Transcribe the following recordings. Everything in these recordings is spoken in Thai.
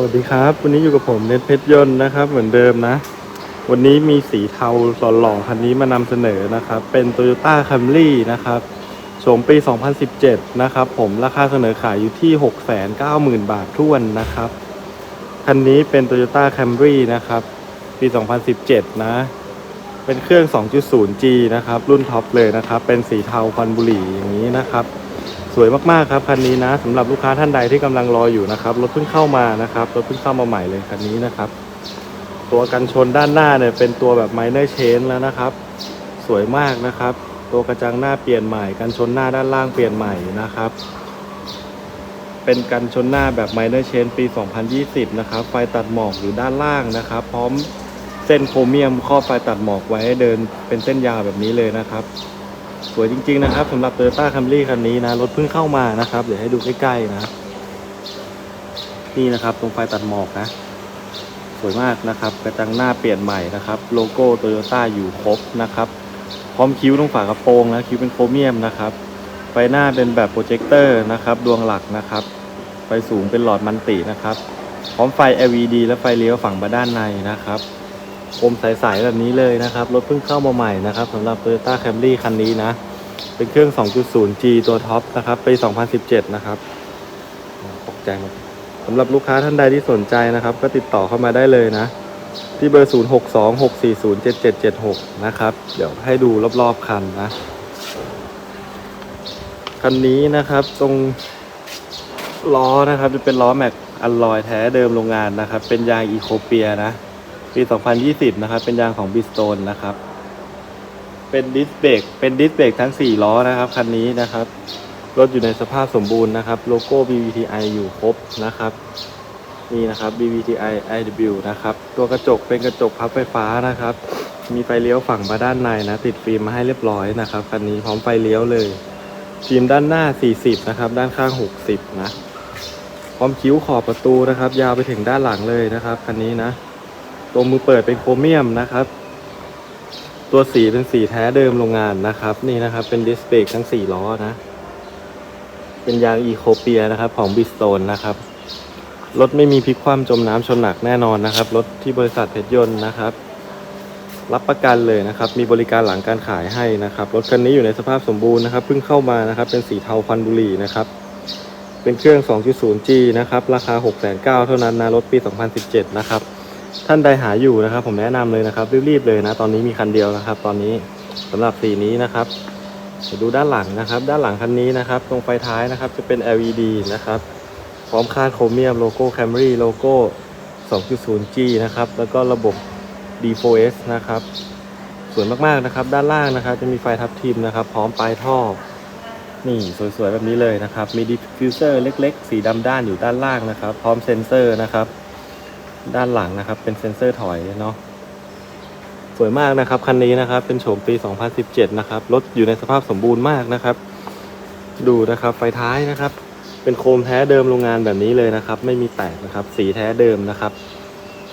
สวัสดีครับ วันนี้อยู่กับผมเน็ตเพชรยนต์นะครับ เหมือนเดิมนะ วันนี้มีสีเทาหล่อๆคันนี้มานำเสนอนะครับ เป็น Toyota Camry นะครับโฉมปี 2017 นะครับ ผมราคาเสนอขายอยู่ที่ 690,000 บาทท้วนนะครับ คันนี้เป็น Toyota Camry นะครับ ปี 2017 นะ เป็นเครื่อง 2.0G นะครับ รุ่นท็อปเลยนะครับ เป็นสีเทาควันบุหรี่อย่างนี้นะครับ สวยมากๆครับคันนี้นะสำหรับลูกค้าท่านใดที่กำลังรออยู่นะครับรถเพิ่งเข้ามานะครับรถเพิ่งเข้ามาใหม่เลยคันนี้นะครับ ตัวกันชนด้านหน้าเนี่ยเป็นตัวแบบไมเนอร์เชนแล้วนะครับ สวยมากนะครับ ตัวกระจังหน้าเปลี่ยนใหม่กันชนหน้าด้านล่างเปลี่ยนใหม่นะครับเป็นกันชนหน้าแบบไมเนอร์เชนปี 2020 นะครับ ไฟตัดหมอกอยู่ด้านล่างนะครับ พร้อมเส้นโครเมียมครอบไฟตัดหมอกไว้ให้เดินเป็นเส้นยาวแบบนี้เลยนะครับ สวยจริง ๆ นะครับสำหรับ Toyota Camry คันนี้นะ รถเพิ่งเข้ามานะครับ เดี๋ยวให้ดูใกล้ๆนะ นี่นะครับ ตรงไฟตัดหมอกนะ สวยมากนะครับกระจังหน้าเปลี่ยนใหม่นะครับ โลโก้ Toyota อยู่ครบนะครับ พร้อมคิ้วตรงฝากระโปรงนะคิ้วเป็นโครเมียมนะครับไฟหน้าเป็นแบบโปรเจคเตอร์นะครับ ดวงหลักนะครับ ไฟสูงเป็นหลอดมันตินะครับ พร้อมไฟ LED และไฟเลี้ยวฝั่งมาด้านในนะครับ คมใสๆแบบนี้เลยนะครับ รถเพิ่งเข้ามาใหม่นะครับสำหรับ Toyota Camry คันนี้นะ เป็นเครื่อง 2.0G ตัวท็อปนะครับปี 2017 นะครับตกใจหมดสำหรับลูกค้าท่านใดที่สนใจนะครับ ก็ติดต่อเข้ามาได้เลยนะ ที่เบอร์ 0626407776 นะครับ เดี๋ยวให้ดูรอบๆคันนะ คันนี้นะครับตรงล้อนะครับจะเป็นล้อแม็กอัลลอยแท้เดิมโรงงานนะครับ เป็นยางอีโคเปียนะ ปี 2020 นะครับ เป็นยางของบิสโตนนะครับ เป็นดิสเบรกเป็นดิสเบรกทั้ง 4 ล้อนะครับคันนี้นะครับ รถอยู่ในสภาพสมบูรณ์นะครับ โลโก้ BVTI อยู่ครบนะครับ นี่นะครับ BVTI IW นะครับ ตัวกระจกเป็นกระจกพับไฟฟ้านะครับ มีไฟเลี้ยวฝั่งมาด้านในนะ ติดฟิล์มมาให้เรียบร้อยนะครับคันนี้พร้อมไฟเลี้ยวเลยฟิล์มด้านหน้า 40 นะครับ ด้านข้าง 60 นะพร้อมคิ้วขอบประตูนะครับ ยาวไปถึงด้านหลังเลยนะครับคันนี้นะ ตัวมือเปิดเป็นโครเมียมนะครับ ตัวสีเป็นสีแท้เดิมโรงงานนะครับ นี่นะครับเป็นดิสเบรกทั้ง4ล้อนะ เป็นยางอีโคเปียนะครับ ของบิสโตนนะครับรถไม่มีพลิกคว่ำจมน้ำชนหนักแน่นอนนะครับ รถที่บริษัทเพชรยนต์นะครับ รับประกันเลยนะครับ มีบริการหลังการขายให้นะครับ รถคันนี้อยู่ในสภาพสมบูรณ์นะครับเพิ่งเข้ามานะครับ เป็นสีเทาควันบุหรี่นะครับ เป็นเครื่อง 2.0G นะครับ ราคา 6,900เท่านั้นนะรถปี 2017 นะครับ ท่านใดหาอยู่นะครับ ผมแนะนำเลยนะครับ รีบๆเลยนะ ตอนนี้มีคันเดียวนะครับ ตอนนี้สำหรับสีนี้นะครับเดี๋ยวดูด้านหลังนะครับ ด้านหลังคันนี้นะครับ ตรงไฟท้ายนะครับจะเป็น LED นะครับ พร้อมคาดโครเมียมโลโก้ Camry โลโก้ 2.0G นะครับ แล้วก็ระบบ D4S นะครับ สวยมากๆนะครับ ด้านล่างนะครับ จะมีไฟทับทิมนะครับ พร้อมปลายท่อ นี่สวยๆแบบนี้เลยนะครับ มีดิฟฟิวเซอร์เล็ก ๆ สีดำด้านอยู่ด้านล่างนะครับ พร้อมเซ็นเซอร์นะครับ ด้านหลังนะครับ เป็นเซ็นเซอร์ถอยเนาะสวยมากนะครับ คันนี้นะครับ เป็นโฉมปี 2017 นะครับ รถอยู่ในสภาพสมบูรณ์มากนะครับ ดูนะครับ ไฟท้ายนะครับ เป็นโคมแท้เดิมโรงงานแบบนี้เลยนะครับ ไม่มีแตกนะครับ สีแท้เดิมนะครับ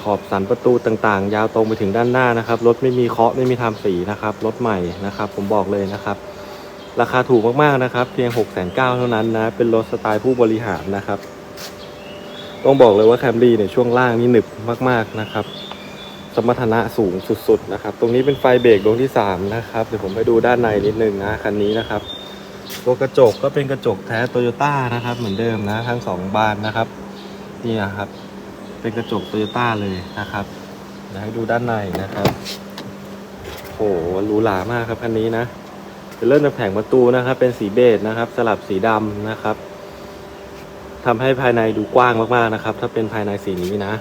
ขอบสันประตูต่างๆ ยาวตรงไปถึงด้านหน้านะครับ รถไม่มีเคาะไม่มีทำสีนะครับ รถใหม่นะครับ ผมบอกเลยนะครับ ราคาถูกมากๆนะครับ เพียง 6 9 0 0 0เท่านั้นนะ เป็นรถสไตล์ผู้บริหารนะครับ ต้องบอกเลยว่าแคมรี่เนี่ยช่วงล่างนี่หนึบมากๆนะครับ สมรรถนะสูงสุดๆนะครับ ตรงนี้เป็นไฟเบรกดวงที่ 3 นะครับ เดี๋ยวผมไปดูด้านในนิดนึงนะคันนี้นะครับ ตัวกระจกก็เป็นกระจกแท้โตโยต้านะครับ เหมือนเดิมนะทั้งสองบานนะครับนี่นะครับ เป็นกระจกโตโยต้าเลยนะครับเดี๋ยวให้ดูด้านในนะครับโหหรูหรามากครับคันนี้นะจะเริ่มจากแผงประตูนะครับ เป็นสีเบจนะครับ สลับสีดำนะครับ ทำให้ภายในดูกว้างมากๆนะครับ ถ้าเป็นภายในสีนี้นะ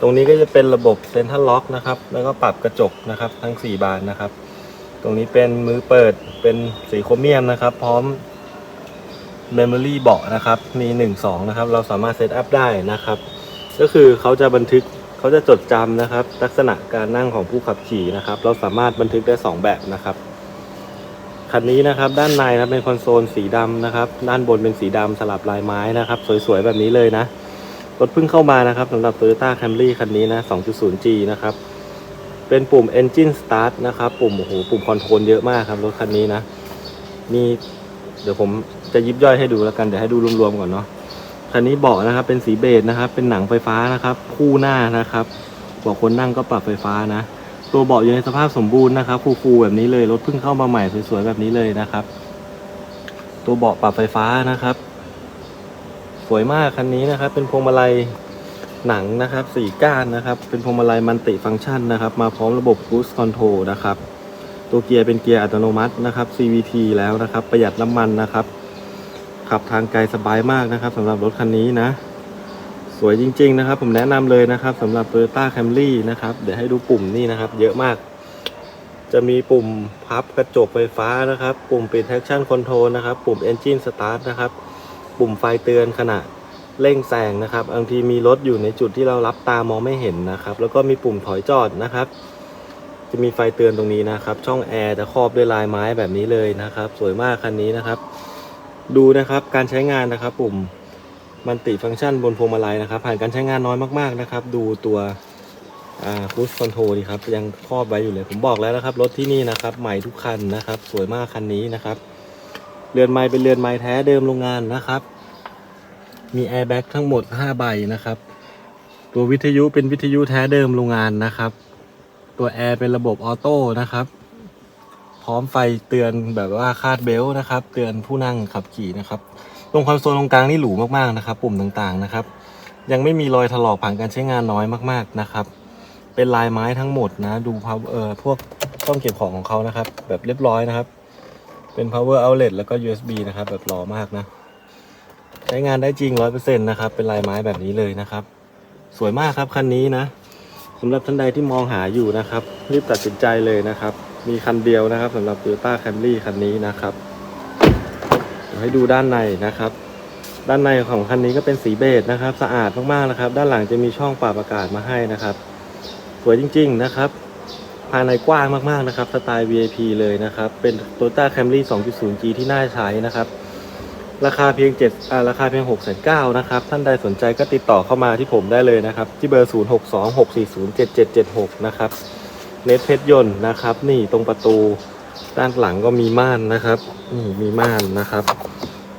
ตรงนี้ก็จะเป็นระบบเซ็นทรัลล็อกนะครับ แล้วก็ปรับกระจกนะครับ ทั้ง 4 บานนะครับ ตรงนี้เป็นมือเปิดเป็นสีโครเมียมนะครับ พร้อมเมมโมรี่เบาะนะครับ มี 1 2 นะครับ เราสามารถเซตอัพได้นะครับ ก็คือเขาจะบันทึกเขาจะจดจำนะครับ ลักษณะการนั่งของผู้ขับขี่นะครับ เราสามารถบันทึกได้ 2 แบบนะครับ คันนี้นะครับ ด้านในนะเป็นคอนโซลสีดำนะครับ ด้านบนเป็นสีดำสลับลายไม้นะครับ สวยๆ แบบนี้เลยนะ รถเพิ่งเข้ามานะครับสำหรับ Toyota Camry คันนี้นะ 2.0G นะครับ เป็นปุ่ม Engine Start นะครับ ปุ่มโอ้โหปุ่มคอนโทรลเยอะมากครับ รถคันนี้นะ มีเดี๋ยวผมจะยิบย่อยให้ดูแล้วกัน เดี๋ยวให้ดูรวมๆก่อนเนาะคันนี้เบาะนะครับ เป็นสีเบจนะครับ เป็นหนังไฟฟ้านะครับ คู่หน้านะครับเบอกคนนั่งก็ปรับไฟฟ้านะ ตัวเบาะอยู่ในสภาพสมบูรณ์นะครับ ฟูๆแบบนี้เลยรถเพิ่งเข้ามาใหม่สวยๆแบบนี้เลยนะครับ ตัวเบาะปรับไฟฟ้านะครับ สวยมากคันนี้นะครับ เป็นพวงมาลัยหนังนะครับสี่ก้านนะครับ เป็นพวงมาลัยมัลติฟังก์ชันนะครับ มาพร้อมระบบ Cruise Control นะครับ ตัวเกียร์เป็นเกียร์อัตโนมัตินะครับ CVT แล้วนะครับ ประหยัดน้ำมันนะครับ ขับทางไกลสบายมากนะครับสำหรับรถคันนี้นะ วยจริง ๆ นะครับ ผมแนะนำเลยนะครับสำหรับ Toyota Camry นะครับ เดี๋ยวให้ดูปุ่มนี่นะครับ เยอะมาก จะมีปุ่มพับกระจกไฟฟ้านะครับ ปุ่มปิด traction control นะครับ ปุ่ม engine start นะครับ ปุ่มไฟเตือนขณะเร่งแซงนะครับบางทีมีรถอยู่ในจุดที่เรารับตามองไม่เห็นนะครับ แล้วก็มีปุ่มถอยจอดนะครับ จะมีไฟเตือนตรงนี้นะครับ ช่องแอร์จะครอบด้วยลายไม้แบบนี้เลยนะครับ สวยมากคันนี้นะครับ ดูนะครับการใช้งานนะครับ ปุ่ม มันติฟังก์ชันบนพวงมาลัยนะครับ ผ่านการใช้งานน้อยมากๆนะครับ ดูตัวคูสคอนโทรดีครับ ยังครอบไว้อยู่เลย ผมบอกแล้วนะครับ รถที่นี่นะครับ ใหม่ทุกคันนะครับ สวยมากคันนี้นะครับ เรือนไม้เป็นเรือนไม้แท้เดิมโรงงานนะครับ มีแอร์แบ็กทั้งหมด 5 ใบนะครับ ตัววิทยุเป็นวิทยุแท้เดิมโรงงานนะครับ ตัวแอร์เป็นระบบออโต้นะครับ พร้อมไฟเตือนแบบว่าคาดเบลต์นะครับ เตือนผู้นั่งขับขี่นะครับ ตรงคอนโซลตรงกลางนี่หรูมากๆนะครับ ปุ่มต่างๆนะครับ ยังไม่มีรอยถลอกผ่านการใช้งานน้อยมากๆนะครับ เป็นลายไม้ทั้งหมดนะ ดูพาวเออพวกช่องเก็บของของเขานะครับ แบบเรียบร้อยนะครับ เป็น power outlet แล้วก็ USB นะครับ แบบหล่อมากนะ ใช้งานได้จริง 100%นะครับ เป็นลายไม้แบบนี้เลยนะครับ สวยมากครับคันนี้นะสำหรับท่านใดที่มองหาอยู่นะครับ รีบตัดสินใจเลยนะครับ มีคันเดียวนะครับสำหรับ Toyota Camry คันนี้นะครับ ให้ดูด้านในนะครับ ด้านในของคันนี้ก็เป็นสีเบจนะครับ สะอาดมากๆนะครับ ด้านหลังจะมีช่องปรับอากาศมาให้นะครับ สวยจริง ๆนะครับ ภายในกว้างมากๆนะครับ สไตล์ VIP เลยนะครับ เป็น Toyota Camry 2.0G ที่น่าใช้นะครับ ราคาเพียง7อ่าราคาเพียง6 9 0 0นะครับ ท่านใดสนใจก็ติดต่อเข้ามาที่ผมได้เลยนะครับ ที่เบอร์ 0626407776 นะครับ เน็ตเพชรยนต์นะครับ นี่ตรงประตู ด้านหลังก็มีม่านนะครับนี่มีม่านนะครับ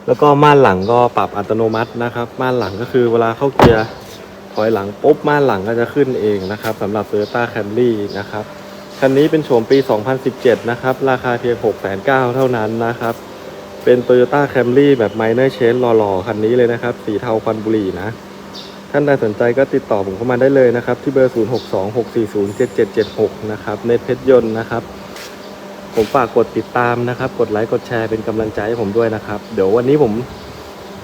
แล้วก็ม่านหลังก็ปรับอัตโนมัตินะครับ ม่านหลังก็คือเวลาเข้าเกียร์ถอยหลังปุ๊บม่านหลังก็จะขึ้นเองนะครับสำหรับ Toyota Camry นะครับคันนี้เป็นโฉมปี 2017 นะครับ ราคาเพียง 6,900เท่านั้นนะครับ เป็น Toyota Camry แบบ Minor Change หล่อๆ คันนี้เลยนะครับ สีเทาควันบุหรี่นะ ท่านใดสนใจก็ติดต่อผมเข้ามาได้เลยนะครับ ที่เบอร์ 0626407776 นะครับ เน็ตเพชรยนต์นะครับ ผมฝากกดติดตามนะครับ กดไลค์กดแชร์เป็นกำลังใจให้ผมด้วยนะครับ เดี๋ยววันนี้ผม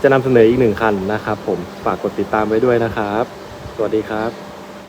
จะนำเสนออีกหนึ่งคันนะครับ ผมฝากกดติดตามไว้ด้วยนะครับ สวัสดีครับ